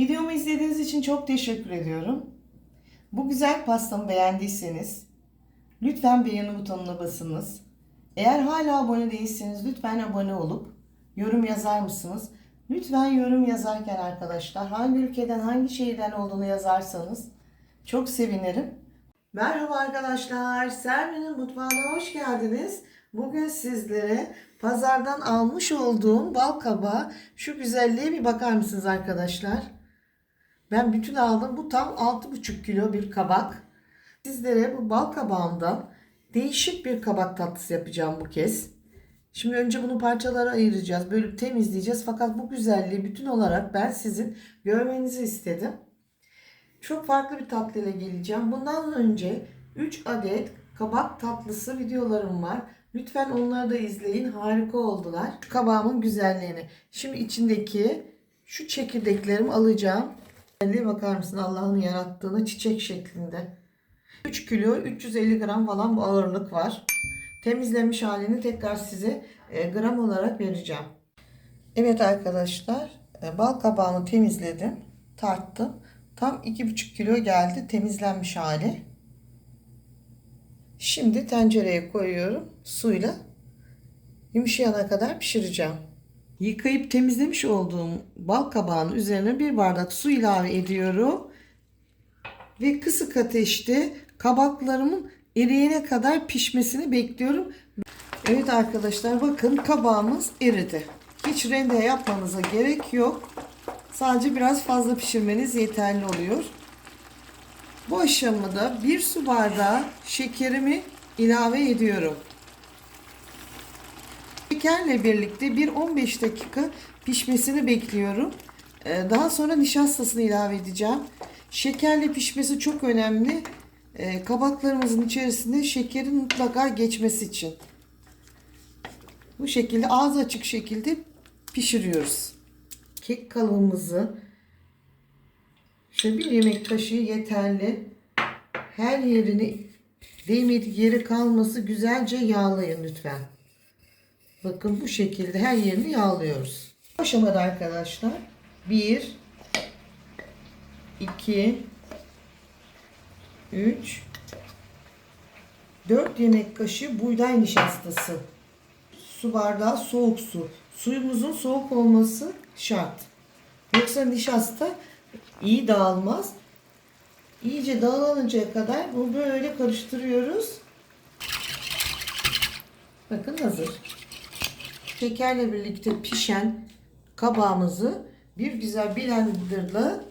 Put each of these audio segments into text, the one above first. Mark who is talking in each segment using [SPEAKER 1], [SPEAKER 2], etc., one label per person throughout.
[SPEAKER 1] Videomu izlediğiniz için çok teşekkür ediyorum. Bu güzel pastamı beğendiyseniz lütfen beğeni butonuna basınız. Eğer hala abone değilseniz lütfen abone olup yorum yazar mısınız? Lütfen yorum yazarken arkadaşlar hangi ülkeden hangi şehirden olduğunu yazarsanız çok sevinirim. Merhaba arkadaşlar, Sermin'in mutfağına hoş geldiniz. Bugün sizlere pazardan almış olduğum bal kabağı şu güzelliğe bir bakar mısınız arkadaşlar? Ben bütün aldım. Bu tam 6,5 kilo bir kabak. Sizlere bu bal kabağımdan değişik bir kabak tatlısı yapacağım bu kez. Şimdi önce bunu parçalara ayıracağız. Bölüp temizleyeceğiz. Fakat bu güzelliği bütün olarak ben sizin görmenizi istedim. Çok farklı bir tatlıyla geleceğim. Bundan önce 3 adet kabak tatlısı videolarım var. Lütfen onları da izleyin. Harika oldular. Şu kabağımın güzelliğini. Şimdi içindeki şu çekirdeklerimi alacağım. Güzelliğe bakar mısın Allah'ın yarattığını çiçek şeklinde. 3 kilo 350 gram falan bu ağırlık var. Temizlenmiş halini tekrar size e, gram olarak vereceğim. Evet arkadaşlar e, bal kabağımı temizledim. Tarttım. Tam 2,5 kilo geldi temizlenmiş hali. Şimdi tencereye koyuyorum suyla yumuşayana kadar pişireceğim. Yıkayıp temizlemiş olduğum bal kabağının üzerine bir bardak su ilave ediyorum. Ve kısık ateşte kabaklarımın eriyene kadar pişmesini bekliyorum. Evet arkadaşlar bakın kabağımız eridi. Hiç rende yapmanıza gerek yok. Sadece biraz fazla pişirmeniz yeterli oluyor. Bu aşamada bir su bardağı şekerimi ilave ediyorum. Şekerle birlikte bir 15 dakika pişmesini bekliyorum. Ee, Daha sonra nişastasını ilave edeceğim. Şekerle pişmesi çok önemli. Ee, Kabaklarımızın içerisinde şekerin mutlaka geçmesi için. Bu şekilde ağız açık şekilde pişiriyoruz. Kek kalıbımızı şöyle bir yemek kaşığı yeterli. Her yerini değmediği yeri kalması güzelce yağlayın lütfen. Bakın bu şekilde her yerini yağlıyoruz. Bu aşamada arkadaşlar 1 2 3 4 yemek kaşığı buğday nişastası. Su bardağı soğuk su. Suyumuzun soğuk olması şart. Yoksa nişasta iyi dağılmaz. İyice dağılıncaya kadar bunu böyle karıştırıyoruz. Bakın hazır. Şekerle birlikte pişen kabağımızı bir güzel blenderla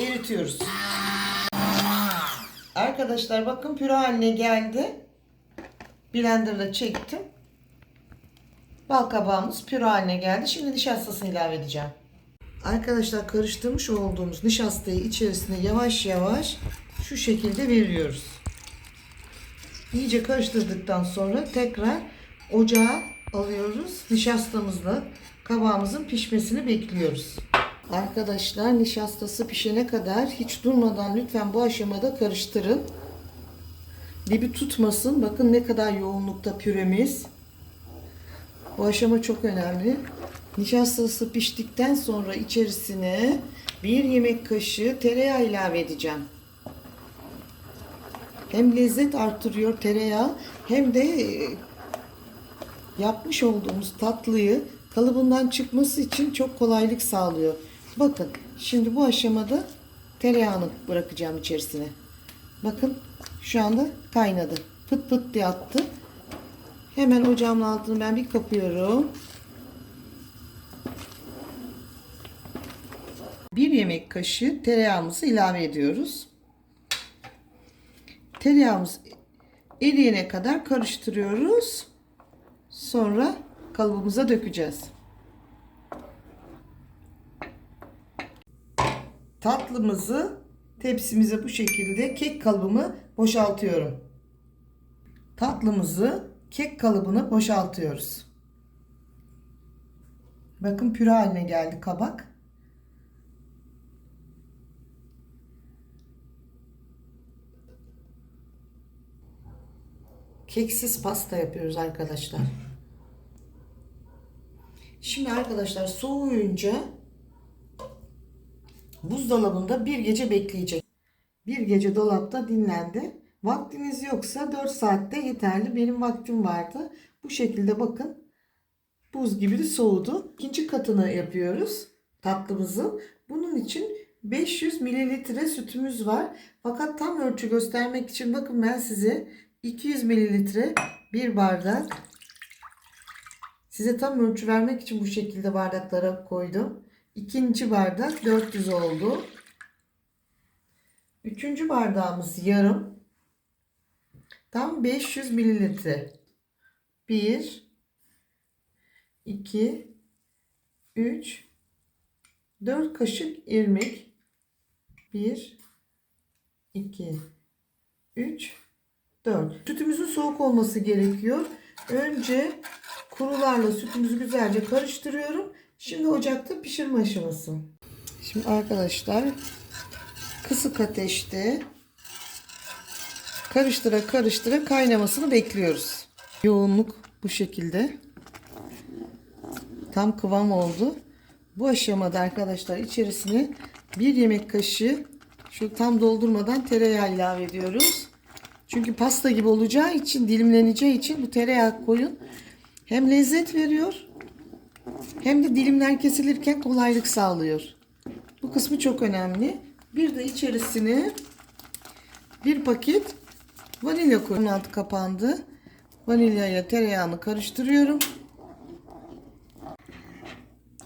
[SPEAKER 1] eritiyoruz. Arkadaşlar bakın püre haline geldi. Blenderla çektim. Bal kabağımız püre haline geldi. Şimdi nişastasını ilave edeceğim. Arkadaşlar karıştırmış olduğumuz nişastayı içerisine yavaş yavaş şu şekilde veriyoruz. İyice karıştırdıktan sonra tekrar ocağa alıyoruz. Nişastamızla kabağımızın pişmesini bekliyoruz. Arkadaşlar nişastası pişene kadar hiç durmadan lütfen bu aşamada karıştırın. Dibi tutmasın. Bakın ne kadar yoğunlukta püremiz. Bu aşama çok önemli. Nişastası piştikten sonra içerisine bir yemek kaşığı tereyağı ilave edeceğim. Hem lezzet artırıyor tereyağı hem de yapmış olduğumuz tatlıyı kalıbından çıkması için çok kolaylık sağlıyor. Bakın şimdi bu aşamada tereyağını bırakacağım içerisine. Bakın şu anda kaynadı. Pıt pıt diye attı. Hemen ocağımın altını ben bir kapıyorum. Bir yemek kaşığı tereyağımızı ilave ediyoruz. Tereyağımız eriyene kadar karıştırıyoruz. Sonra kalıbımıza dökeceğiz. Tatlımızı tepsimize bu şekilde kek kalıbımı boşaltıyorum. Tatlımızı kek kalıbını boşaltıyoruz. Bakın püre haline geldi kabak. Keksiz pasta yapıyoruz arkadaşlar. Şimdi arkadaşlar soğuyunca buzdolabında bir gece bekleyecek. Bir gece dolapta dinlendi. Vaktiniz yoksa 4 saatte yeterli. Benim vaktim vardı. Bu şekilde bakın buz gibi de soğudu. İkinci katını yapıyoruz tatlımızın. Bunun için 500 mililitre sütümüz var. Fakat tam ölçü göstermek için bakın ben size 200 mililitre bir bardak size tam ölçü vermek için bu şekilde bardaklara koydum. İkinci bardak 400 oldu. Üçüncü bardağımız yarım. Tam 500 mililitre. 1 2 3 4 kaşık irmik. 1 2 3 4. Sütümüzün soğuk olması gerekiyor. Önce kurularla sütümüzü güzelce karıştırıyorum. Şimdi ocakta pişirme aşaması. Şimdi arkadaşlar kısık ateşte karıştıra karıştıra kaynamasını bekliyoruz. Yoğunluk bu şekilde. Tam kıvam oldu. Bu aşamada arkadaşlar içerisine bir yemek kaşığı şu tam doldurmadan tereyağı ilave ediyoruz. Çünkü pasta gibi olacağı için dilimleneceği için bu tereyağı koyun. Hem lezzet veriyor hem de dilimler kesilirken kolaylık sağlıyor. Bu kısmı çok önemli. Bir de içerisine bir paket vanilya koyuyorum. Altı kapandı. Vanilyayla tereyağını karıştırıyorum.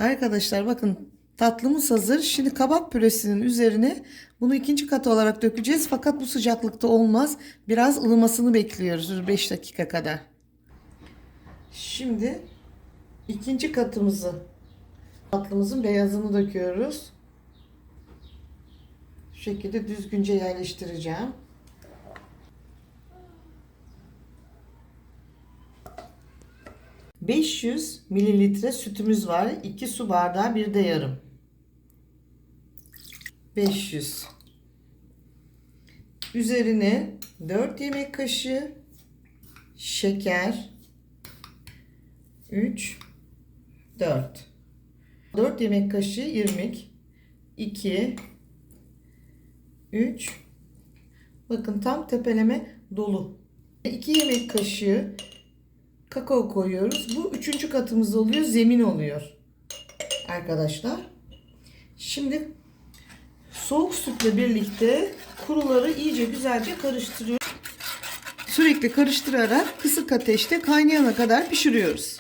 [SPEAKER 1] Arkadaşlar bakın tatlımız hazır. Şimdi kabak püresinin üzerine bunu ikinci kat olarak dökeceğiz. Fakat bu sıcaklıkta olmaz. Biraz ılımasını bekliyoruz 5 dakika kadar. Şimdi ikinci katımızı tatlımızın beyazını döküyoruz. Şu şekilde düzgünce yerleştireceğim. ...500 mililitre sütümüz var. 2 su bardağı bir de yarım. 500. Üzerine 4 yemek kaşığı şeker. 3 4 4 yemek kaşığı irmik. 2 3 Bakın tam tepeleme dolu. 2 yemek kaşığı kakao koyuyoruz. Bu üçüncü katımız oluyor. Zemin oluyor. Arkadaşlar. Şimdi soğuk sütle birlikte kuruları iyice güzelce karıştırıyoruz. Sürekli karıştırarak kısık ateşte kaynayana kadar pişiriyoruz.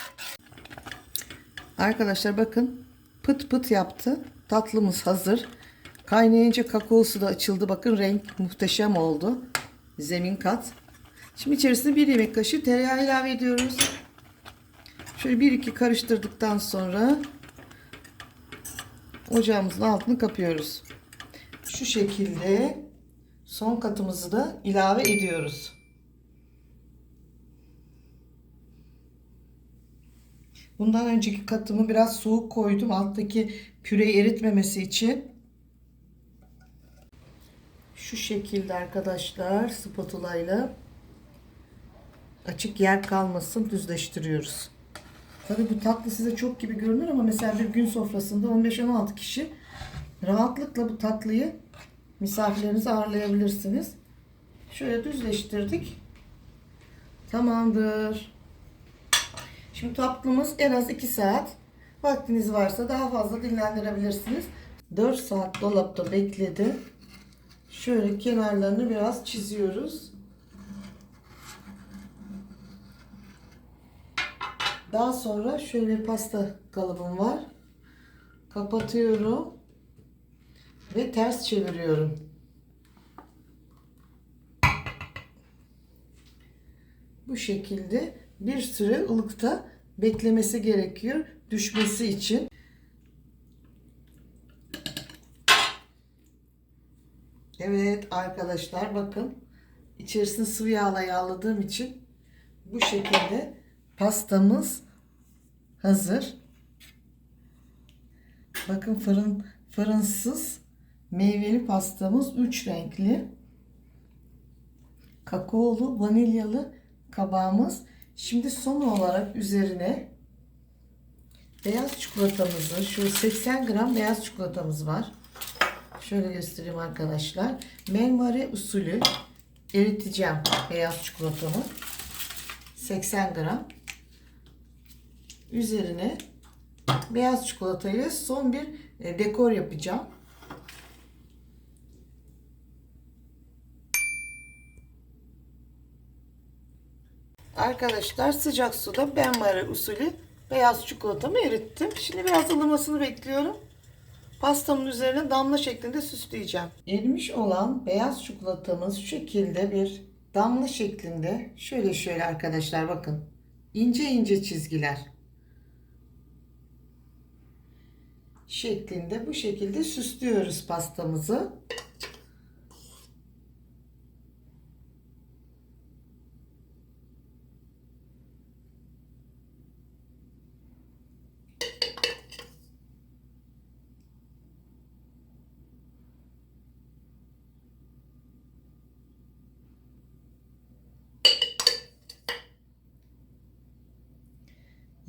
[SPEAKER 1] Arkadaşlar bakın pıt pıt yaptı. Tatlımız hazır. Kaynayınca kakaosu da açıldı. Bakın renk muhteşem oldu. Zemin kat. Şimdi içerisine bir yemek kaşığı tereyağı ilave ediyoruz. Şöyle bir iki karıştırdıktan sonra ocağımızın altını kapıyoruz. Şu şekilde son katımızı da ilave ediyoruz. Bundan önceki katımı biraz soğuk koydum. Alttaki püreyi eritmemesi için. Şu şekilde arkadaşlar spatula ile açık yer kalmasın düzleştiriyoruz. Tabii bu tatlı size çok gibi görünür ama mesela bir gün sofrasında 15-16 kişi rahatlıkla bu tatlıyı misafirlerinizi ağırlayabilirsiniz. Şöyle düzleştirdik. Tamamdır. Şimdi tatlımız en az 2 saat. Vaktiniz varsa daha fazla dinlendirebilirsiniz. 4 saat dolapta bekledi. Şöyle kenarlarını biraz çiziyoruz. Daha sonra şöyle bir pasta kalıbım var. Kapatıyorum. Ve ters çeviriyorum. Bu şekilde bir süre ılıkta beklemesi gerekiyor düşmesi için. Evet arkadaşlar bakın içerisini sıvı yağla yağladığım için bu şekilde pastamız hazır. Bakın fırın fırınsız meyveli pastamız 3 renkli. Kakaolu, vanilyalı kabağımız. Şimdi son olarak üzerine beyaz çikolatamızı, şu 80 gram beyaz çikolatamız var. Şöyle göstereyim arkadaşlar. Menmare usulü eriteceğim beyaz çikolatamı. 80 gram. Üzerine beyaz çikolatayla son bir e, dekor yapacağım. Arkadaşlar sıcak suda benmari usulü beyaz çikolatamı erittim. Şimdi biraz ılımasını bekliyorum. Pastamın üzerine damla şeklinde süsleyeceğim. Erimiş olan beyaz çikolatamız şu şekilde bir damla şeklinde. Şöyle şöyle arkadaşlar bakın. ince ince çizgiler. Şeklinde bu şekilde süslüyoruz pastamızı.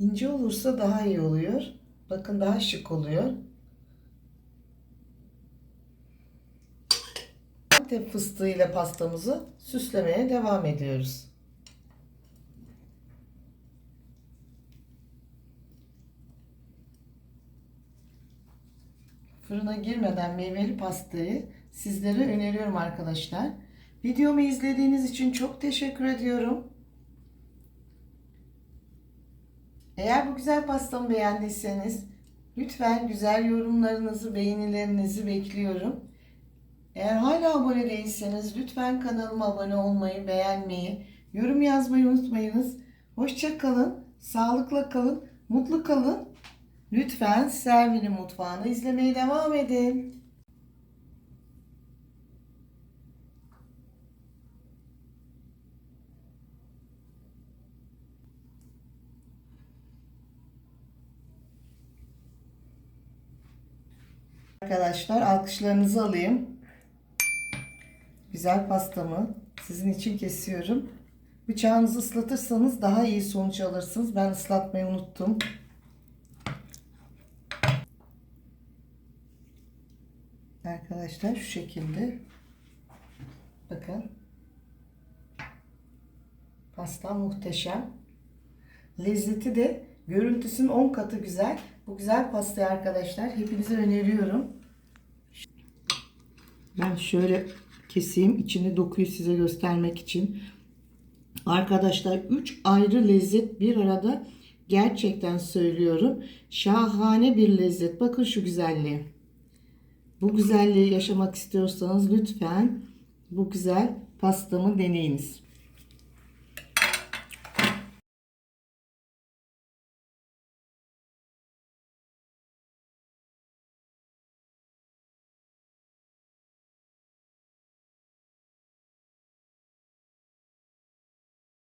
[SPEAKER 1] İnce olursa daha iyi oluyor. Bakın daha şık oluyor. Antep fıstığı ile pastamızı süslemeye devam ediyoruz. Fırına girmeden meyveli pastayı sizlere öneriyorum arkadaşlar. Videomu izlediğiniz için çok teşekkür ediyorum. Eğer bu güzel pastamı beğendiyseniz lütfen güzel yorumlarınızı, beğenilerinizi bekliyorum. Eğer hala abone değilseniz lütfen kanalıma abone olmayı, beğenmeyi, yorum yazmayı unutmayınız. Hoşça kalın, sağlıkla kalın, mutlu kalın. Lütfen Servi'nin mutfağını izlemeye devam edin. Arkadaşlar alkışlarınızı alayım. Güzel pastamı sizin için kesiyorum. Bıçağınızı ıslatırsanız daha iyi sonuç alırsınız. Ben ıslatmayı unuttum. Arkadaşlar şu şekilde. Bakın. Pasta muhteşem. Lezzeti de görüntüsünün 10 katı güzel. Bu güzel pastayı arkadaşlar hepinize öneriyorum. Ben şöyle keseyim. içini dokuyu size göstermek için. Arkadaşlar 3 ayrı lezzet bir arada gerçekten söylüyorum. Şahane bir lezzet. Bakın şu güzelliğe. Bu güzelliği yaşamak istiyorsanız lütfen bu güzel pastamı deneyiniz.